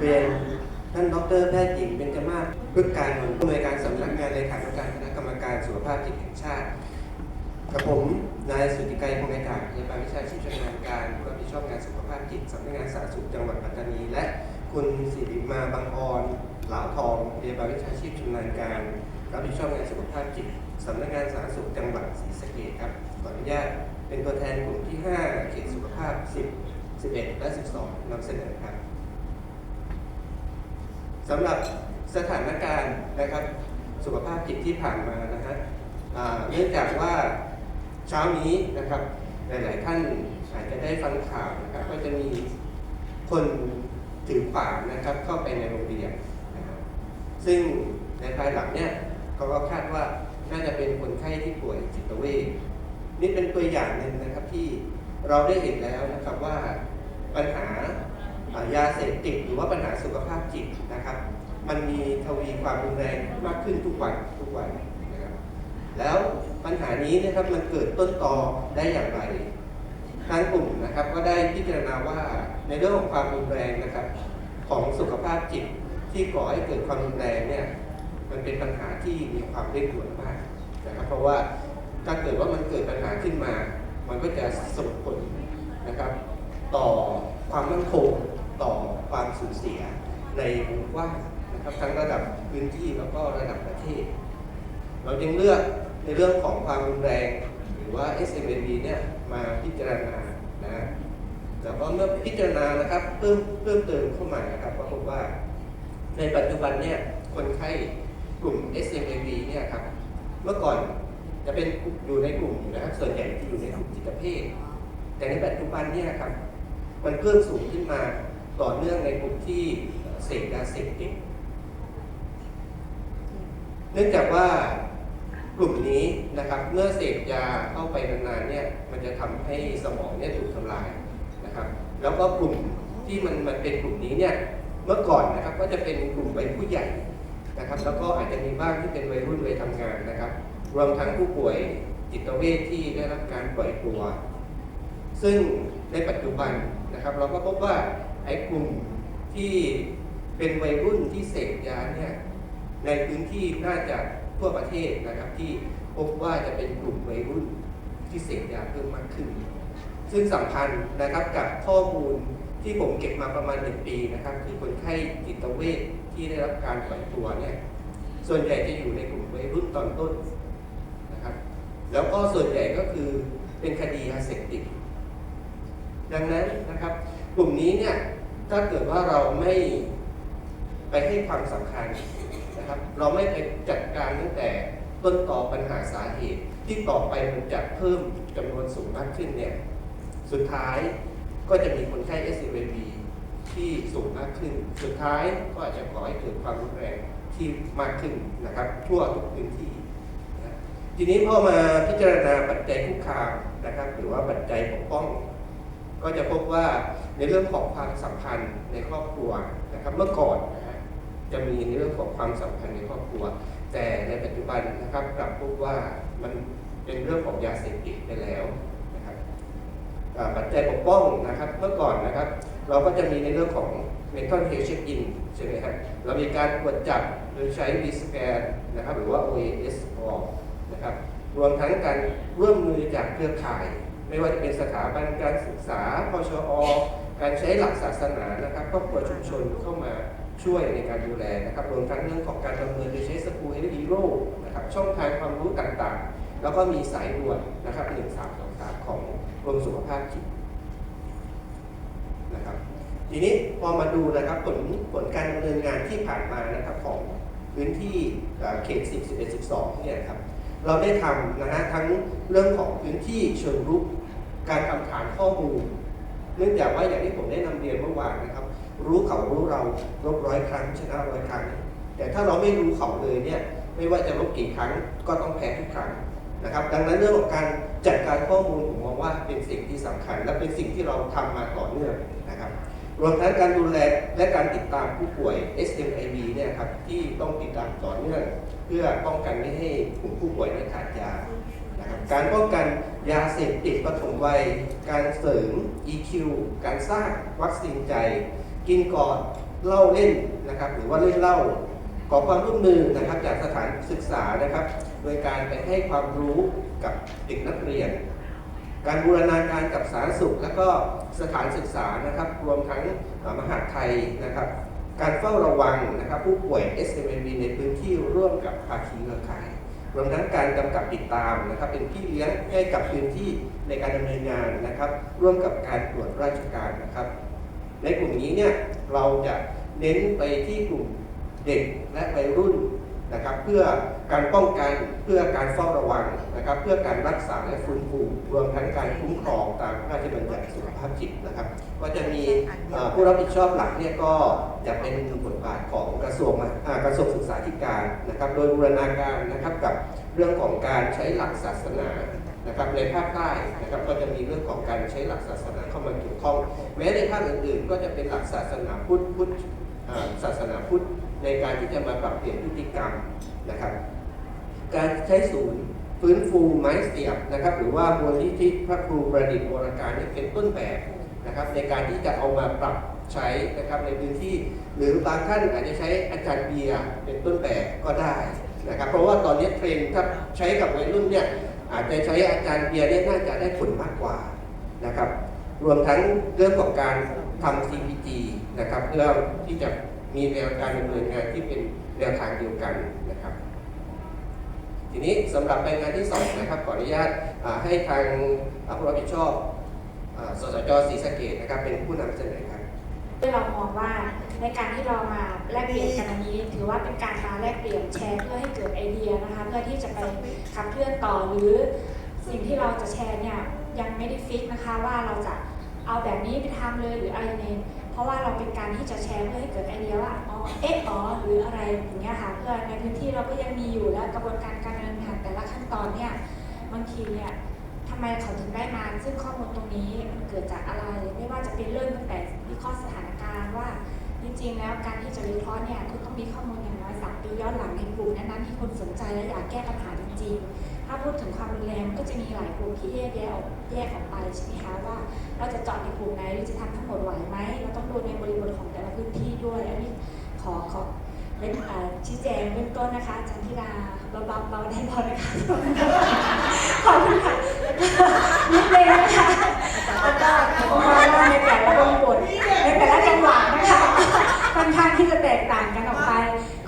เรียนท่านดรแพทย์หญิงเบญจมาศพฤกการนนท์ผู้อำนวยการสำนักงานเลขาธิการคณะกรรมการสุขภาพจิตแห่งชาติกับผมนายสุติไกรพงศ์ไอากพยาบาลวิชาชีพชำนาญการผู้รับผิดชอบงานสุขภาพจิตสำนักงานสาธารณสุขจังหวัดปัตตานี และคุณสิริมาบางออนเหลาทองพยาบาลวิชาชีพชำนาญการรับผิดชอบงานสุขภาพจิตสำนักงานสาธารณสุขจังหวัดศรีสะเกษครับขออนุญาตเป็นตัวแทนกลุ่มที่ 5 เขตสุขภาพ 10 11 และ 12นำเสนอครับ สำหรับสถานการณ์นะครับสุขภาพจิตที่ผ่านมานะฮะเนื่องจากว่าเช้านี้นะครับหลาย ๆ ท่านอาจจะได้ฟังข่าวนะครับก็จะมีคนถือป่านะครับเข้าไปในโรงเรียนนะครับซึ่งในภายหลังเนี่ยเขาก็คาดว่าน่าจะเป็นคนไข้ที่ป่วยจิตเวชนี่เป็นตัวอย่างหนึ่งนะครับที่เราได้เห็นแล้วนะครับว่าปัญหา ยาเสพติดหรือว่าปัญหาสุขภาพจิตนะครับ มันมีทวีความรุนแรงมากขึ้นทุกวันทุกวันนะครับแล้วปัญหานี้นะครับมันเกิดต้นตอได้อย่างไรทางกลุ่มนะครับก็ได้พิจารณาว่าในเรื่องของความรุนแรงนะครับ ของสุขภาพจิตที่ก่อให้เกิดความรุนแรงเนี่ยมันเป็นปัญหาที่มีความเร่งด่วนมากนะครับ เพราะว่าถ้าเกิดว่ามันเกิดปัญหาขึ้นมา มันก็จะส่งผลนะครับ ต่อความมั่นคง ต่อความสูญเสียในวงกว้างนะครับทั้งระดับพื้นที่แล้วก็ระดับประเทศ เราจึงเลือกในเรื่องของความรุนแรง หรือว่า SMAB เนี่ยมาพิจารณานะแต่ว่าเมื่อพิจารณานะครับเพิ่มเพิ่มเติมเข้ามานะครับก็พบว่าในปัจจุบันเนี่ยคนไข้กลุ่ม SMAB เนี่ยครับเมื่อก่อนจะเป็นอยู่ในกลุ่มนะครับส่วนใหญ่ที่อยู่ในกลุ่มจิตเภทแต่ในปัจจุบันเนี่ยครับมันเพิ่มสูงขึ้นมา ต่อเนื่องในกลุ่มที่เสพยาเสพติดเนื่องจากว่ากลุ่มนี้นะครับเมื่อเสพยาเข้าไปนานๆเนี่ยมันจะทำให้สมองเนี่ยถูกทำลายนะครับ แล้วก็กลุ่มที่มันมันเป็นกลุ่มนี้เนี่ยเมื่อก่อนนะครับก็จะเป็นกลุ่มวัยผู้ใหญ่นะครับ แล้วก็อาจจะมีบ้างที่เป็นวัยรุ่นวัยทำงานนะครับ รวมทั้งผู้ป่วยจิตเวชที่ได้รับการปล่อยตัว ซึ่งในปัจจุบันนะครับ เราก็พบว่า อ้กลุ่มที่เป็นวัยรุ่นที่เสพยาเนี่ยในพื้นที่น่าจะทั่วประเทศนะครับที่พบว่าจะเป็นกลุ่มวัยรุ่นที่เสพยาเพิ่มมากขึ้น ซึ่งสัมพันธ์นะครับกับข้อมูลที่ผมเก็บมาประมาณหนึ่งปีนะครับ คือคนไข้จิตเวชที่ได้รับการปล่อยตัวเนี่ยส่วนใหญ่จะอยู่ในกลุ่มวัยรุ่นตอนต้นนะครับ แล้วก็ส่วนใหญ่ก็คือเป็นคดียาเสพติดดังนั้นนะครับ กลุ่มนี้เนี่ย ถ้าเกิดว่าเราไม่ไปให้ความสำคัญนะครับ เราไม่ไปจัดการตั้งแต่ต้นต่อปัญหาสาเหตุที่ต่อไปมันจะเพิ่มจำนวนสูงมากขึ้นเนี่ย สุดท้ายก็จะมีคนไข้ SCVB ที่สูงมากขึ้น สุดท้ายก็อาจจะก่อให้เกิดความรุนแรงที่มากขึ้นนะครับ ทั่วทุกพื้นที่นะทีนี้พอมาพิจารณาปัจจัยคุกคามนะครับ หรือว่าปัจจัยปกป้อง ก็จะพบว่าในเรื่องของความสัมพันธ์ในครอบครัวนะครับเมื่อก่อนนะฮะจะมีในเรื่องของความสัมพันธ์ในครอบครัว แต่ในปัจจุบันนะครับกลับพบว่ามันเป็นเรื่องของยาเสพติดไปแล้วนะครับปัจจัยปกป้องนะครับเมื่อก่อนนะครับ เราก็จะมีในเรื่องของ mental health check in ใช่ไหมครับเรามีการตรวจจับโดยใช้ v s c a n นะครับหรือว่า OAS นะครับรวมทั้งการร่วมมือจากเครือข่าย ไม่ว่าจะเป็นสถาบันการศึกษาพชอ การใช้หลักศาสนานะครับครอบครัวชุมชนเข้ามาช่วยในการดูแลนะครับรวมทั้งเรื่องของการประเมินโดยใช้สกูเฮลีโร่นะครับช่องทางความรู้ต่างๆ แล้วก็มีสายด่วนนะครับ1323ของกรมสุขภาพจิตนะครับทีนี้พอมาดูนะครับผลผลการดำเนินงานที่ผ่านมานะครับของพื้นที่เอ่อเขต 10 11 12 เนี่ยครับเราได้ทำนะฮะทั้งเรื่องของพื้นที่เชิงรุก การทำฐานข้อมูล เนื่องจากว่าอย่างที่ผมได้นำเรียนเมื่อวานนะครับ รู้เขารู้เราลบร้อยครั้งชนะร้อยครั้ง แต่ถ้าเราไม่รู้เขาเลยเนี่ยไม่ว่าจะลบกี่ครั้งก็ต้องแพ้ทุกครั้งนะครับ ดังนั้นเรื่องของการจัดการข้อมูลผมมองว่าเป็นสิ่งที่สำคัญ และเป็นสิ่งที่เราทำมาต่อเนื่องนะครับรวมทั้งการดูแลและการติดตามผู้ป่วย SMIV เนี่ยครับที่ต้องติดตามต่อเนื่องเพื่อป้องกันไม่ให้กลุ่มผู้ป่วยนั้นขาดยา การป้องกันยาเสพติดปฐมวัย การเสริม EQ การสร้างวัคซีนใจ กินก่อนเล่าเล่นนะครับหรือว่าเล่นเล่า ขอความร่วมมือนะครับจากสถานศึกษานะครับ โดยการไปให้ความรู้กับเด็กนักเรียน การบูรณาการกับสาธารณสุข และก็สถานศึกษานะครับ รวมทั้งมหาไทยนะครับ การเฝ้าระวังนะครับผู้ป่วย SMV ในพื้นที่ร่วมกับภาคีเครือข่าย รวมทั้งการกำกับติดตามนะครับเป็นพี่เลี้ยงให้กับพื้นที่ในการดำเนินงานนะครับ ร่วมกับการตรวจราชการนะครับ ในกลุ่มนี้เนี่ยเราจะเน้นไปที่กลุ่มเด็กและวัยรุ่นนะครับ เพื่อการป้องกันเพื่อการเฝ้าระวังนะครับ เพื่อการรักษาและฟื้นฟูรวมทั้งการคุ้มครองตามพระราชบัญญัติสุขภาพจิตนะครับ ก็จะมีเอ่อผู้รับผิดชอบหลักเนี่ยก็จะเป็นบทบาทของกระทรวงมหาอ่ากระทรวงศึกษาธิการนะครับ โดยบูรณาการนะครับกับเรื่องของการใช้หลักศาสนานะครับในภาคใต้นะครับก็จะมีเรื่องของการใช้หลักศาสนาเข้ามาเกี่ยวข้อง แม้ในภาคอื่นๆ ก็จะเป็นหลักศาสนาพุทธพุทธอ่าศาสนาพุทธในการที่จะมาปรับเปลี่ยนพฤติกรรมนะครับ การใช้ศูนย์ฟื้นฟูไม้เสียบนะครับ หรือว่ามูลนิธิพระครูประดิษฐ์วรการเนี่ยเป็นต้นแบบ นะครับในการที่จะเอามาปรับใช้นะครับในพื้นที่ หรือบางท่านอาจจะใช้อาจารย์เบียร์เป็นต้นแบบก็ได้นะครับเพราะว่าตอนนี้เทรนด์ถ้าใช้กับวัยรุ่นเนี่ยอาจจะใช้อาจารย์เบียร์เนี่ยน่าจะได้ผลมากกว่านะครับรวมทั้งเรื่องของการทำ CPG นะครับเพื่อที่จะมีแนวการดำเนินงานที่เป็นแนวทางเดียวกันนะครับ ทีนี้สำหรับรายงานที่สองนะครับขออนุญาตให้ทางผู้รับผิดชอบ สสจศรีสะเกดนะครับเป็นผู้นำเสนอครับที่เรามองว่าในการที่เรามาแลกเปลี่ยนกันอันนี้ ถือว่าเป็นการมาแลกเปลี่ยนแชร์เพื่อให้เกิดไอเดียนะคะเพื่อที่จะไปขับเคลื่อนต่อหรือสิ่งที่เราจะแชร์เนี่ยยังไม่ได้ฟิกนะคะว่าเราจะเอาแบบนี้ไปทำเลยหรืออะไรเนี่ยเพราะว่าเราเป็นการที่จะแชร์เพื่อให้เกิดไอเดียว่าอ๋อเอ๊ะอ๋อหรืออะไรอย่างเงี้ยค่ะเพื่อในพื้นที่เราก็ยังมีอยู่และกระบวนการการดำเนินงานแต่ละขั้นตอนเนี่ยบางทีเนี่ย ไมเขาถึงได้มา ซึ่งข้อมูลตรงนี้มันเกิดจากอะไร ไม่ว่าจะเป็นเรื่องตั้งแต่วิเคราะห์สถานการณ์ว่า จริงๆ แล้วการที่จะวิเคราะห์เนี่ยคุณต้องมีข้อมูลอย่างน้อยสามปีย้อนหลังในกลุ่มนั้นๆที่คุณสนใจและอยากแก้ปัญหาจริงๆ ถ้าพูดถึงความรุนแรงก็จะมีหลายกลุ่มที่แยกแยะออกแยกออกไปใช่ไหมคะว่า เราจะเจาะในกลุ่มไหนหรือจะทำทั้งหมดไหวไหมเราต้องดูในบริบทของแต่ละพื้นที่ด้วยอันนี้ขอขอเป็นชี้แจงเบื้องต้นนะคะจันทิดาเราเบาเบาได้พอนะคะขอบคุณค่ะ นิดนึงนะคะแล้วก็ผมมองว่าในแต่ละบริบทในแต่ละจังหวะนะคะค่อนข้างที่จะแตกต่างกันออกไป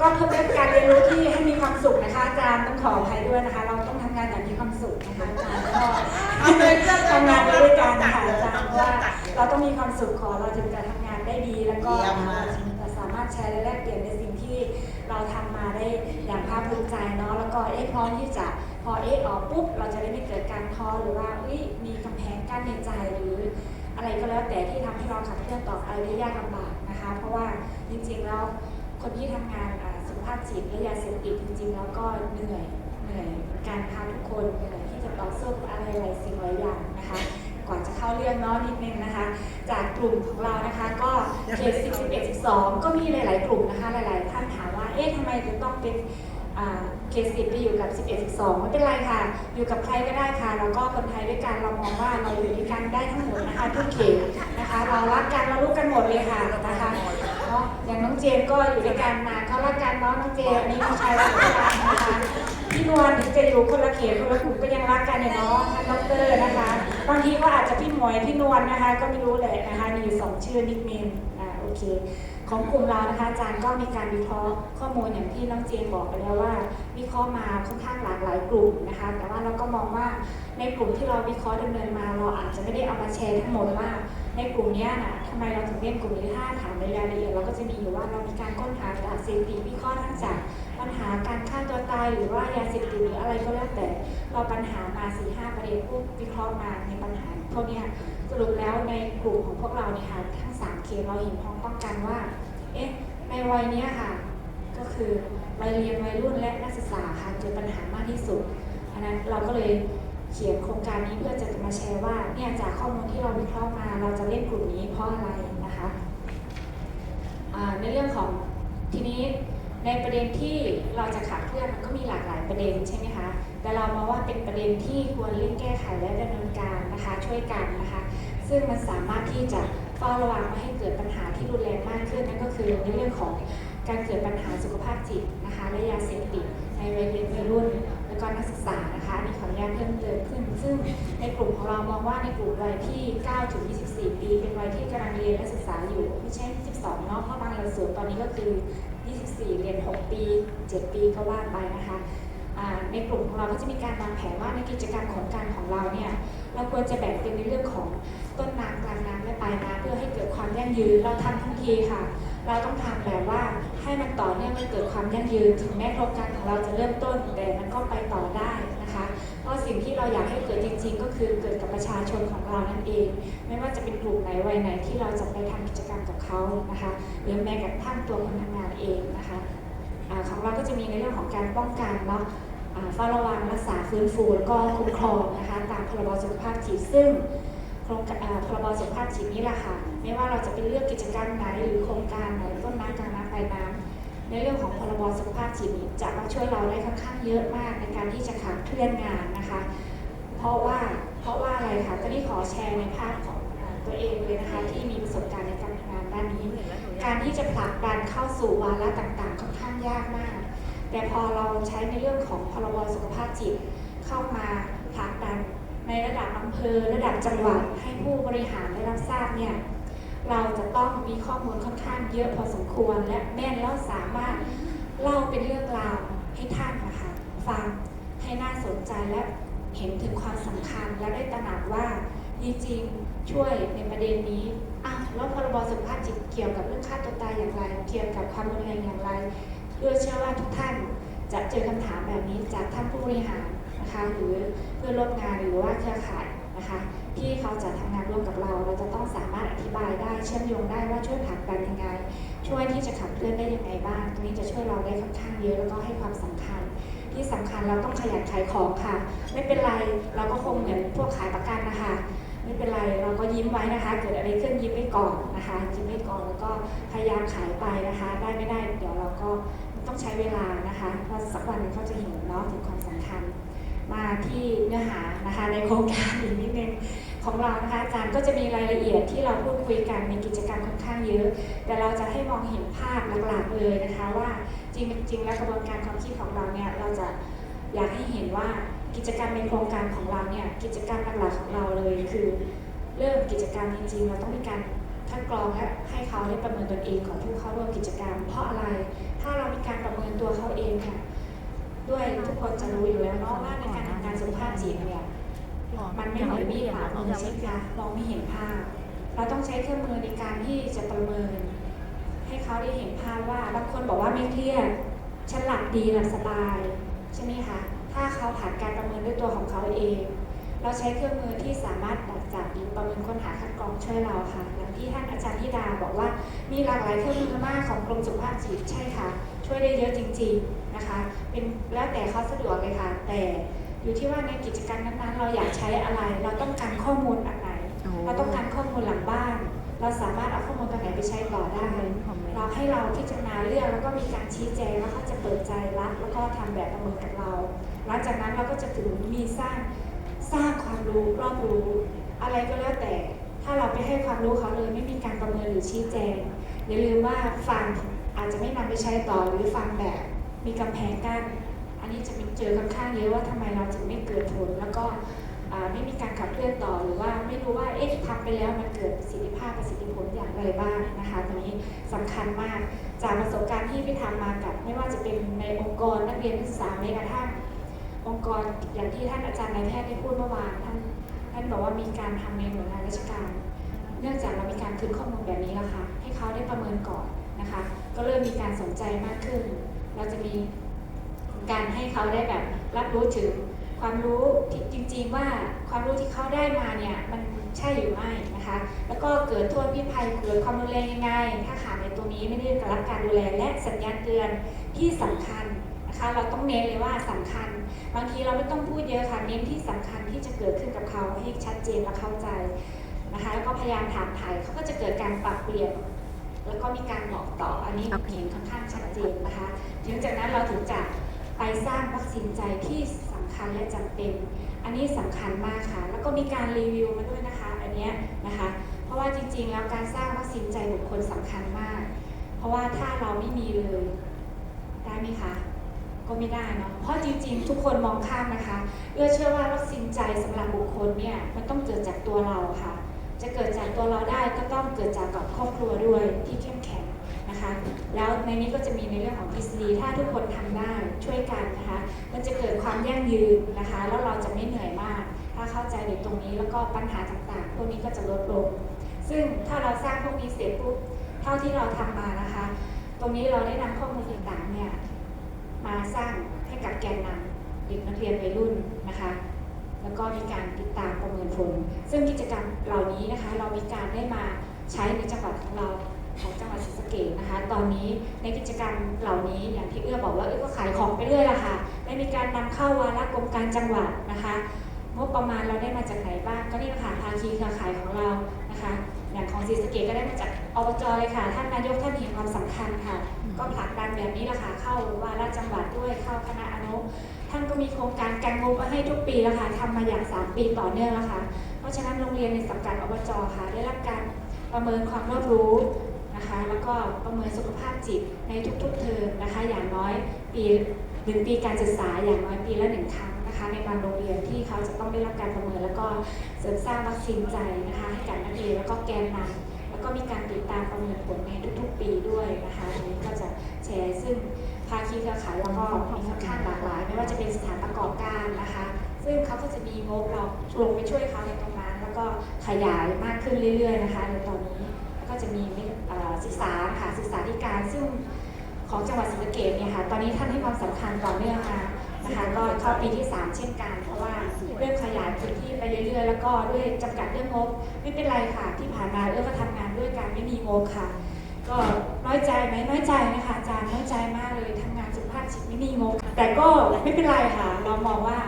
ก็เพื่อเป็นการเรียนรู้ที่ให้มีความสุขนะคะอาจารย์ต้องขออภัยด้วยนะคะ เราต้องทำงานอย่างมีความสุขนะคะอาจารย์ก็ทำงานไปด้วยกันนะคะอาจารย์ว่าเราต้องมีความสุขขอเราถึงจะทำงานได้ดีแล้วก็เราถึงจะสามารถแชร์และแลกเปลี่ยนในสิ่งที่เราทำมาได้อย่างภาคภูมิใจเนาะแล้วก็เอ๊ะพร้อมที่จะ พอเอ๊ะออกปุ๊บเราจะได้ไม่เกิดการท้อหรือว่ามีกำแพงกั้นในใจหรืออะไรก็แล้วแต่ที่ทำให้เราขับเคลื่อนต่อไปได้ยากลำบากนะคะ เพราะว่าจริงๆแล้วคนที่ทำงานสุขภาพจิตและยาเสพติดจริง ๆ แล้วก็เหนื่อยเหนื่อยกันนะคะทุกคนเหนื่อยที่จะต่อสู้อะไรหลายสิ่งหลายอย่างนะคะก่อนจะเข้าเรื่องเนาะนิดนึงนะคะ จากกลุ่มของเรานะคะก็เขต10 11 12ก็มีหลาย ๆ กลุ่มนะคะ หลาย ๆ ท่านถามว่าเอ๊ะทำไมถึงต้องเป็น เคสสิบไปอยู่กับ 11 12 ไม่เป็นไรค่ะ อยู่กับใครก็ได้ค่ะ แล้วก็คนไทยด้วยกันเรามองว่าเราอยู่ด้วยกันได้ทั้งหมดนะคะทุกเขตนะคะ เรารักกันเรารู้กันหมดเลยค่ะนะคะเนาะอย่างน้องเจมส์ก็อยู่ด้วยกันมาเขารักกันเนาะน้องเจมส์อันนี้น้องชายรักกันนะคะพี่นวลถึงจะอยู่คนละเขตคนละกลุ่มก็ยังรักกันเนี่ยเนาะท่านดอกเตอร์นะคะบางทีก็อาจจะพี่หมวยพี่นวลนะคะ ก็ไม่รู้แหละนะคะมีอยู่สองชื่อนิกเมนอ่าโอเค ของกลุ่มเรานะคะอาจารย์ก็มีการวิเคราะห์ข้อมูลอย่างที่น้องเจนบอกไปแล้วว่า วิเคราะห์มาค่อนข้างหลากหลายกลุ่มนะคะ แต่ว่าเราก็มองว่าในกลุ่มที่เราวิเคราะห์ดำเนินมา เราอาจจะไม่ได้เอามาแชร์ทั้งหมดว่า ในกลุ่มนี้นะทำไมเราถึงเล่นกลุ่มนี้ถ้าถามในรายละเอียดเราก็จะมีอยู่ว่าเรามีการค้นหาจากเสพติดวิเคราะห์ทั้งจากปัญหาการค้า หรือว่ายาเสพติดหรืออะไรก็แล้วแต่เราปัญหามาสี่ห้าประเด็นปุ๊บวิเคราะห์มาในปัญหาพวกนี้สรุปแล้วในกลุ่มของพวกเราเนี่ยค่ะทั้งสามเคสเราเห็นพ้องต้องกันว่าเอ๊ะในวัยนี้ค่ะ ก็คือวัยเรียนวัยรุ่นและนักศึกษาค่ะเจอปัญหามากที่สุดอันนั้นเราก็เลยเขียนโครงการนี้เพื่อจะมาแชร์ว่าเนี่ยจากข้อมูลที่เราวิเคราะห์มา เราจะเล่นกลุ่มนี้เพราะอะไรนะคะในเรื่องของทีนี้ ในประเด็นที่เราจะขับเคลื่อนมันก็มีหลากหลายประเด็นใช่ไหมคะ แต่เรามองว่าเป็นประเด็นที่ควรเร่งแก้ไขและดำเนินการนะคะช่วยกันนะคะ ซึ่งมันสามารถที่จะเฝ้าระวังไม่ให้เกิดปัญหาที่รุนแรงมากขึ้นนั่นก็คือในเรื่องของการเกิดปัญหาสุขภาพจิตนะคะและยาเสพติดในวัยเรียนวัยรุ่นและก็นักศึกษานะคะอันนี่ขออนุญาตเพิ่มเติมขึ้น ซึ่งในกลุ่มของเรามองว่าในกลุ่มวัยที่ 9 ถึง 24 ปี เป็นวัยที่กำลังเรียนและศึกษาอยู่ไม่ใช่ 12 เนาะเพราะบางหลักสูตรตอนนี้ก็คือ 4 เรียน 6 ปี 7 ปีก็ว่าไปนะคะในกลุ่มของเราก็จะมีการวางแผนว่าในกิจกรรมของการของเราเนี่ยเราควรจะแบ่งเป็นในเรื่องของต้นน้ำกลางน้ำและปลายน้ำเพื่อให้เกิดความยั่งยืนเราทำทั้งทีค่ะ เราต้องทำแบบว่าให้มันต่อเนื่องมันเกิดความยั่งยืน ถึงแม้โครงการของเราจะเริ่มต้นแต่มันก็ไปต่อได้ ราะสิ่งที่เราอยากให้เกิดจริง ๆ ก็คือเกิดกับประชาชนของเรานั่นเอง ไม่ว่าจะเป็นกลุ่มไหนวัยไหนที่เราจะไปทำกิจกรรมกับเขานะคะหรือแม้กระทั่งตัวคนทำงานเองนะคะอของเราก็จะมีในเรื่องของการป้องกันเนาะเฝ้าระวังรักษาฟื้นฟูแล้วก็คุ้มครองนะคะตามพรบสุขภาพจิตซึ่งโครงการพรบสุขภาพจิตนี้แหละค่ะไม่ว่าเราจะไปเลือกกิจกรรมไหนหรือโครงการไหนต้นน้ำกลางน้ำปลายน้ำ ในเรื่องของพรบสุขภาพจิตจะมาช่วยเราได้ค่อนข้างเยอะมากในการที่จะขับเคลื่อนงานนะคะ เพราะว่าเพราะว่าอะไรคะก็นี่ขอแชร์ในภาพของตัวเองเลยนะคะที่มีประสบการณ์ในการทำงานด้านนี้ การที่จะผลักดันเข้าสู่วาระต่างๆ ค่อนข้างยากมาก แต่พอเราใช้ในเรื่องของพรบสุขภาพจิตเข้ามาผลักดันในระดับอำเภอ ระดับจังหวัดให้ผู้บริหารได้รับทราบเนี่ย เราจะต้องมีข้อมูลค่อนข้างเยอะพอสมควร และแม่นแล้วสามารถเล่าเป็นเรื่องราวให้ท่านนะคะฟังให้น่าสนใจและเห็นถึงความสำคัญและได้ตระหนักว่าจริงๆช่วยในประเด็นนี้อ้าวแล้วพรบสุขภาพจิตเกี่ยวกับเรื่องฆ่าตัวตายอย่างไร เกี่ยวกับความรุนแรงอย่างไรเพื่อเชื่อว่าทุกท่านจะเจอคำถามแบบนี้จากท่านผู้บริหารนะคะหรือเพื่อนร่วมงานหรือว่าเครือข่ายนะคะ ที่เขาจะทำงานร่วมกับเรา เราจะต้องสามารถอธิบายได้เชื่อมโยงได้ว่าช่วยผลักดันยังไง ช่วยที่จะขับเคลื่อนได้ยังไงบ้างตรงนี้จะช่วยเราได้ค่อนข้างเยอะแล้วก็ให้ความสำคัญ ที่สำคัญเราต้องขยันขายของค่ะ ไม่เป็นไรเราก็คงเหมือนพวกขายประกันนะคะไม่เป็นไรเราก็ยิ้มไว้นะคะ เกิดอะไรขึ้นยิ้มไว้ก่อนนะคะยิ้มไว้ก่อนแล้วก็พยายามขายไปนะคะ ได้ไม่ได้เดี๋ยวเราก็ต้องใช้เวลานะคะเพราะสักวันเขาจะเห็นเนาะถึงความสำ มาที่เนื้อหานะคะในโครงการอีกนิดนึงของเรานะคะอาจารย์ก็จะมีรายละเอียดที่เราพูดคุยกันในกิจกรรมค่อนข้างเยอะ แต่เราจะให้มองเห็นภาพหลักๆเลยนะคะว่าจริงๆแล้วกระบวนการความคิดของเราเนี่ยเราจะอยากให้เห็นว่ากิจกรรมในโครงการของเราเนี่ยกิจกรรมหลักๆของเราเลยคือ เริ่มกิจกรรมจริงๆเราต้องมีการคัดกรองและให้เขาได้ประเมินตนเองของผู้เข้าร่วมกิจกรรม เพราะอะไรถ้าเรามีการประเมินตัวเขาเองเนี่ย ด้วยทุกคนจะรู้อยู่แล้วเนาะว่าในการทำงานสุขภาพจิตเนี่ยมันไม่เหมือนมีดผ่ามือใช่ไหมคะมองไม่เห็นภาพ เราต้องใช้เครื่องมือในการที่จะประเมิน ให้เขาได้เห็นภาพว่าบางคนบอกว่าไม่เครียดฉันหลับดีหลับสบายใช่ไหมคะถ้าเขาผ่านการประเมินด้วยตัวของเขาเอง เราใช้เครื่องมือที่สามารถดักจับหรือประเมินค้นหาคัดกรองช่วยเราค่ะอย่างที่ท่านอาจารย์ธิดาบอกว่ามีหลากหลายเครื่องมือมากของกรมสุขภาพจิตใช่ค่ะ ช่วยได้เยอะจริง ๆนะคะ เป็นแล้วแต่เขาสะดวกเลยค่ะ แต่อยู่ที่ว่าในกิจกรรมนั้นๆ เราอยากใช้อะไร เราต้องการข้อมูลอันไหน เราต้องการข้อมูลหลังบ้าน เราสามารถเอาข้อมูลตรงไหนไปใช้ต่อได้ เราให้เราพิจารณาเรื่องแล้วก็มีการชี้แจงแล้วเขาจะเปิดใจรับแล้วก็ทำแบบประเมินกับเรา หลังจากนั้นเราก็จะถึงมีสร้างสร้างความรู้รอบรู้ อะไรก็แล้วแต่ ถ้าเราไปให้ความรู้เขาเลยไม่มีการประเมินหรือชี้แจงอย่าลืมว่าฟัง อาจจะไม่นำไปใช้ต่อหรือฟังแบบมีกำแพงกั้น อันนี้จะมีเจอค่อนข้างเยอะว่าทำไมเราถึงไม่เกิดผล แล้วก็ไม่มีการขับเคลื่อนต่อหรือว่าไม่รู้ว่าเอ๊ะทำไปแล้วมันเกิดประสิทธิภาพประสิทธิผลอย่างไรบ้างนะคะตรงนี้สำคัญมากจากประสบการณ์ที่พี่ทำมากับ ไม่ว่าจะเป็นในองค์กรนักเรียนนักศึกษาแม้กระทั่งองค์กรอย่างที่ท่านอาจารย์นายแพทย์ได้พูดเมื่อวานท่านท่านบอกว่ามีการทำในหน่วยงานราชการ เนื่องจากเรามีการคืนข้อมูลแบบนี้แล้วค่ะให้เขาได้ประเมินก่อนนะคะ ก็เริ่มมีการสนใจมากขึ้น เราจะมีการให้เขาได้แบบรับรู้ถึงความรู้ที่จริงๆว่าความรู้ที่เขาได้มาเนี่ยมันใช่หรือไม่นะคะ แล้วก็เกิดโทษพิภัยเกิดความรุนแรงยังไง ถ้าขาดในตัวนี้ไม่ได้รับการดูแลและสัญญาณเตือนที่สำคัญนะคะ เราต้องเน้นเลยว่าสำคัญ บางทีเราไม่ต้องพูดเยอะค่ะเน้นที่สำคัญที่จะเกิดขึ้นกับเขาให้ชัดเจนและเข้าใจนะคะแล้วก็พยายามถามไทยเขาก็จะเกิดการปรับเปลี่ยน แล้วก็มีการบอกต่ออันนี้เห็นค่อนข้างชัดเจนนะคะถึงจากนั้นเราถึงจะไปสร้างวัคซีนใจที่สำคัญและจำเป็น อันนี้สำคัญมากค่ะ แล้วก็มีการรีวิวมาด้วยนะคะ อันนี้นะคะ เพราะว่าจริงๆแล้วการสร้างวัคซีนใจบุคคลสำคัญมาก เพราะว่าถ้าเราไม่มีเลยได้ไหมคะก็ไม่ได้เนาะ เพราะจริงๆ ทุกคนมองข้ามนะคะ เอื้อเชื่อว่าวัคซีนใจสำหรับบุคคลเนี่ยมันต้องเกิดจากตัวเราค่ะ จะเกิดจากตัวเราได้ก็ต้องเกิดจากกับครอบครัวด้วยที่เข้มแข็งนะคะ แล้วในนี้ก็จะมีในเรื่องของทฤษฎีถ้าทุกคนทำได้ช่วยกันนะคะ มันจะเกิดความยั่งยืนนะคะ แล้วเราจะไม่เหนื่อยมาก ถ้าเข้าใจในตรงนี้แล้วก็ปัญหาต่างๆ พวกนี้ก็จะลดลง ซึ่งถ้าเราสร้างพวกนี้เสร็จปุ๊บเท่าที่เราทำมานะคะ ตรงนี้เราได้นำข้อมูลต่างๆเนี่ยมาสร้างให้กับแกนนำเด็กนักเรียนวัยรุ่นนะคะ แล้วก็มีการติดตามประเมินผล ซึ่งกิจกรรมเหล่านี้นะคะ เรามีการได้มาใช้ในจังหวัดของเราของจังหวัดศรีสะเกษนะคะ ตอนนี้ในกิจกรรมเหล่านี้อย่างที่เอื้อบอกว่าเอื้อก็ขายของไปเรื่อยละค่ะ ได้มีการนำเข้าวาระกรมการจังหวัดนะคะงบประมาณเราได้มาจากไหนบ้างก็นี่ค่ะภาคีเครือข่ายของเรานะคะ อย่างของศรีสะเกษก็ได้มาจาก อบจเลยค่ะ ท่านนายกท่านเห็นความสำคัญค่ะ ก็ผลักดันแบบนี้แหละค่ะ เข้าวาระจังหวัดด้วยเข้าคณะอนุท่านก็มีโครงการกันงบมาให้ทุกปีแล้วค่ะทำมาอย่าง 3 ปีต่อเนื่องแล้วค่ะ เพราะฉะนั้นโรงเรียนในสังกัดอบจค่ะ ได้รับการประเมินความรอบรู้นะคะ แล้วก็ประเมินสุขภาพจิตในทุกๆเทอมนะคะ อย่างน้อยปีหนึ่งปีการศึกษาอย่างน้อยปีละหนึ่งครั้งนะคะ ในบางโรงเรียนที่เขาจะต้องได้รับการประเมิน แล้วก็เสริมสร้างวัคซีนใจนะคะให้กับนักเรียนแล้วก็แกนนำ ก็มีการติดตามประเมินผลในทุกๆ ปีด้วยนะคะอันนี้ก็จะแชร์ซึ่งภาคีเครือข่ายแล้วก็มีค่อนข้างหลากหลาย ไม่ว่าจะเป็นสถานประกอบการนะคะ ซึ่งเขาก็จะมีงบเราลงไปช่วยเขาในตรงนั้น แล้วก็ขยายมากขึ้นเรื่อย ๆ นะคะในตอนนี้แล้วก็จะมีเอ่อศึกษาค่ะศึกษาธิการซึ่งของจังหวัดศรีสะเกษเนี่ยค่ะตอนนี้ท่านให้ความสำคัญต่อเนื่องมานะคะก็เข้าปีที่ 3 เช่นกัน เพราะว่าเริ่มขยายพื้นที่ไปเรื่อยๆ แล้วก็ด้วยจำกัดเรื่องงบไม่เป็นไรค่ะที่ผ่านมาเอื้อก็ทำงาน ด้วยการไม่มีงบค่ะ ก็น้อยใจไหมน้อยใจนะคะอาจารย์น้อยใจมากเลยทำงานสุขภาพจิตไม่มีงบแต่ก็ไม่เป็นไรค่ะ เรามองว่า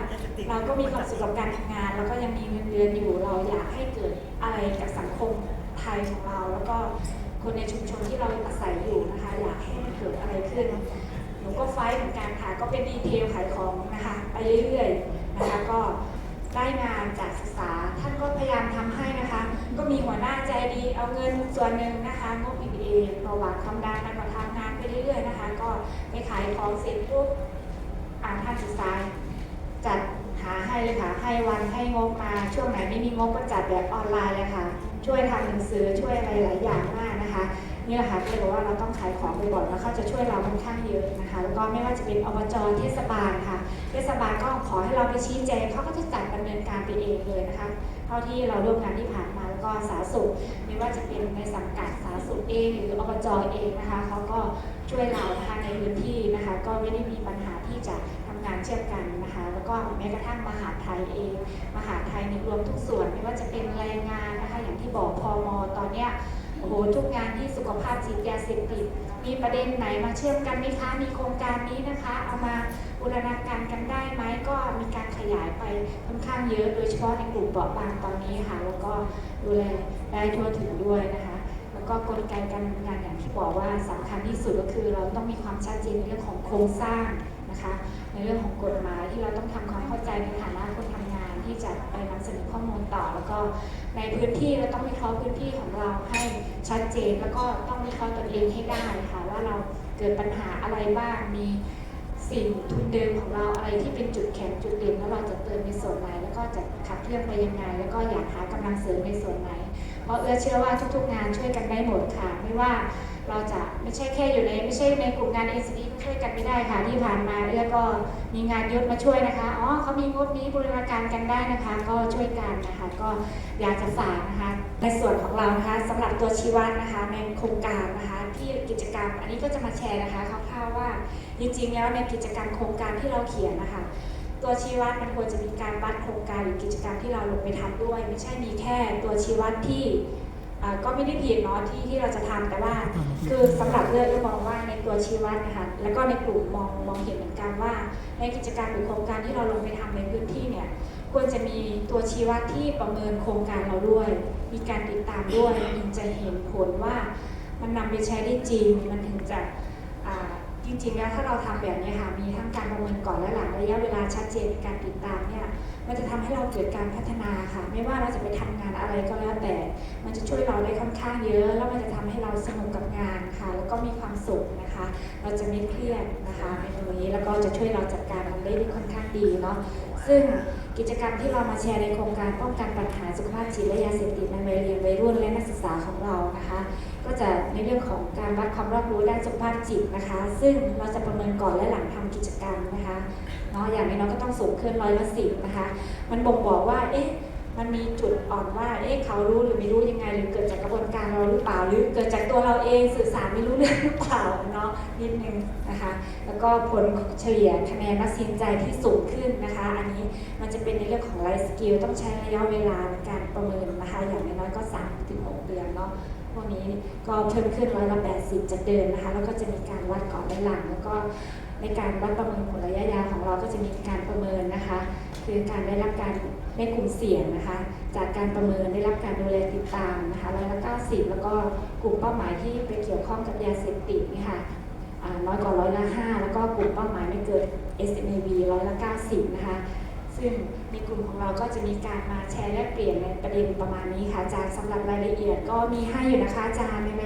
เราก็มีความสุขกับการทำงาน แล้วก็ยังมีเงินเดือนอยู่เราอยากให้เกิดอะไรกับสังคมไทยของเรา แล้วก็คนในชุมชนที่เราอาศัยอยู่นะคะ อยากให้มันเกิดอะไรขึ้นหนูก็ไฟเหมือนกันค่ะก็เป็นดีเทลขายของนะคะ ไปเรื่อยๆนะคะก็ ได้งานจากศึกษา ท่านก็พยายามทำให้นะคะ ก็มีหัวหน้าใจดี เอาเงินส่วนหนึ่งนะคะงบ PPA ประวัติความดังนั้นก็ทำงานไปเรื่อยๆนะคะ ก็ไปขายของเสร็จปุ๊บอ่านท่านศึกษาจัดหาให้เลยค่ะ ให้วันให้งบมาช่วงไหนไม่มีงบก็จัดแบบออนไลน์เลยค่ะ ช่วยทำหนังสือช่วยอะไรหลายอย่างมากนะคะ นี่แหละค่ะก็เลยบอกว่าเราต้องขายของบ่อยๆแล้วเขาจะช่วยเราค่อนข้างเยอะนะคะ แล้วก็ไม่ว่าจะเป็นอบจเทศบาลค่ะ เทศบาลก็ขอให้เราไปชี้แจงเขาก็จะจัดดำเนินการไปเองเลยนะคะเท่าที่เราร่วมงานที่ผ่านมาแล้วก็สาธารณสุขไม่ว่าจะเป็นในสังกัดสาธารณสุขเองหรืออบจเองนะคะเขาก็ช่วยเรานะคะในพื้นที่นะคะ ก็ไม่ได้มีปัญหาที่จะทำงานเชื่อมกันนะคะ แล้วก็แม้กระทั่งมหาไทยเอง มหาไทยในรวมทุกส่วนไม่ว่าจะเป็นแรงงานนะคะ อย่างที่บอกพมตอนเนี้ย โอ้โหทุกงานที่สุขภาพจิตยาเสพติดมีประเด็นไหนมาเชื่อมกันไหมคะ มีโครงการนี้นะคะ เอามาบูรณาการกันได้ไหมก็มีการขยายไปค่อนข้างเยอะ โดยเฉพาะในกลุ่มเปราะบางตอนนี้ค่ะ แล้วก็ดูแลได้ทั่วถึงด้วยนะคะ แล้วก็กลไกการทำงานอย่างที่บอกว่าสำคัญที่สุดก็คือ เราต้องมีความชัดเจนในเรื่องของโครงสร้างนะคะ ในเรื่องของกฎหมายที่เราต้องทำความเข้าใจในฐานะ จะไปนำเสนอข้อมูลต่อ แล้วก็ในพื้นที่เราต้องวิเคราะห์พื้นที่ของเราให้ชัดเจน แล้วก็ต้องวิเคราะห์ตนเองให้ได้ค่ะว่าเราเกิดปัญหาอะไรบ้างมีสิ่งทุนเดิมของเราอะไรที่เป็นจุดแข็งจุดเด่นแล้วเราจะเติมในส่วนไหนแล้วก็จะขับเคลื่อนไปยังไง แล้วก็อยากหากำลังเสริมในส่วนไหน เพราะเอื้อเชื่อว่าทุกๆงานช่วยกันได้หมดค่ะ ไม่ว่า เราจะไม่ใช่แค่อยู่ในไม่ใช่ในกลุ่มงาน NCD ก็ช่วยกันไม่ได้ค่ะที่ผ่านมาเอื้อก็มีงานยศมาช่วยนะคะอ๋อเขามีงบนี้บูรณาการกันได้นะคะ ก็ช่วยกันนะคะก็อยากจะฝากนะคะในส่วนของเรานะคะสำหรับตัวชีวัตนะคะในโครงการนะคะที่กิจกรรม อันนี้ก็จะมาแชร์นะคะคร่าวๆว่าจริงๆแล้วในกิจกรรมโครงการที่เราเขียนนะคะตัวชี้วัดมันควรจะมีการวัดโครงการหรือกิจกรรมที่เราลงไปทำด้วย ไม่ใช่มีแค่ตัวชี้วัดที่ ก็ไม่ได้ผิดเนาะที่ที่เราจะทำแต่ว่า คือสำหรับเลือกก็มองว่าในตัวชี้วัดนะคะแล้วก็ในกลุ่มมองมองเห็นเหมือนกันว่า ในกิจกรรมหรือโครงการที่เราลงไปทำในพื้นที่เนี่ยควรจะมีตัวชี้วัดที่ประเมินโครงการเราด้วย มีการติดตามด้วยถึงจะเห็นผลว่ามันนำไปใช้ได้จริง มันถึงจะอ่าจริงๆแล้วถ้าเราทำแบบนี้ค่ะมีทั้งการประเมินก่อนและหลังระยะเวลาชัดเจนในการติดตามเนี่ย มันจะทำให้เราเกิดการพัฒนาค่ะ ไม่ว่าเราจะไปทำงานอะไรก็แล้วแต่ มันจะช่วยเราได้ค่อนข้างเยอะ แล้วมันจะทำให้เราสนุกกับงานค่ะ แล้วก็มีความสุขนะคะ เราจะไม่เครียดนะคะในตรงนี้ แล้วก็จะช่วยเราจัดการมันได้ค่อนข้างดีเนาะ ซึ่งกิจกรรมที่เรามาแชร์ในโครงการป้องกันปัญหาสุขภาพจิตและยาเสพติดในวัยเรียนวัยรุ่นและนักศึกษาของเรานะคะ ก็จะในเรื่องของการวัดความรอบรู้ด้านสุขภาพจิตนะคะ ซึ่งเราจะประเมินก่อนและหลังทำกิจกรรมนะคะเนาะอย่างน้อยก็ต้องสูงขึ้นร้อยละสิบนะคะ มันบ่งบอกว่าเอ๊ะ มันมีจุดอ่อนว่า เอ๊ะเขารู้หรือไม่รู้ยังไง หรือเกิดจากกระบวนการเราหรือเปล่า หรือเกิดจากตัวเราเองสื่อสารไม่รู้เรื่องหรือเปล่าเนาะนิดนึงนะคะ แล้วก็ผลเฉลี่ยคะแนนนักสินใจที่สูงขึ้นนะคะ อันนี้มันจะเป็นในเรื่องของไลฟ์สกิลต้องใช้ระยะเวลาในการประเมินนะคะ อย่างน้อยก็3ถึง6เดือนเนาะพวกนี้ก็เพิ่มขึ้นร้อยละ80จากเดิมนะคะ แล้วก็จะมีการวัดก่อนและหลัง แล้วก็ในการวัดประเมินผลระยะยาวของเราก็จะมีการประเมินนะคะ คือการได้รับการ ไม่กลุ่มเสี่ยงนะคะ จากการประเมินได้รับการดูแลติดตามนะคะร้อยละ90แล้วก็กลุ่มเป้าหมายที่ไปเกี่ยวข้องกับยาเสพติดนี่ค่ะอ่าน้อยกว่าร้อยละ5แล้วก็กลุ่มเป้าหมายไม่เกิน SMAV ร้อยละ90นะคะซึ่งในกลุ่มของเราก็จะมีการมาแชร์แลกเปลี่ยนในประเด็นประมาณนี้ค่ะอาจารย์สำหรับรายละเอียดก็มีให้อยู่นะคะอาจารย์ในใบ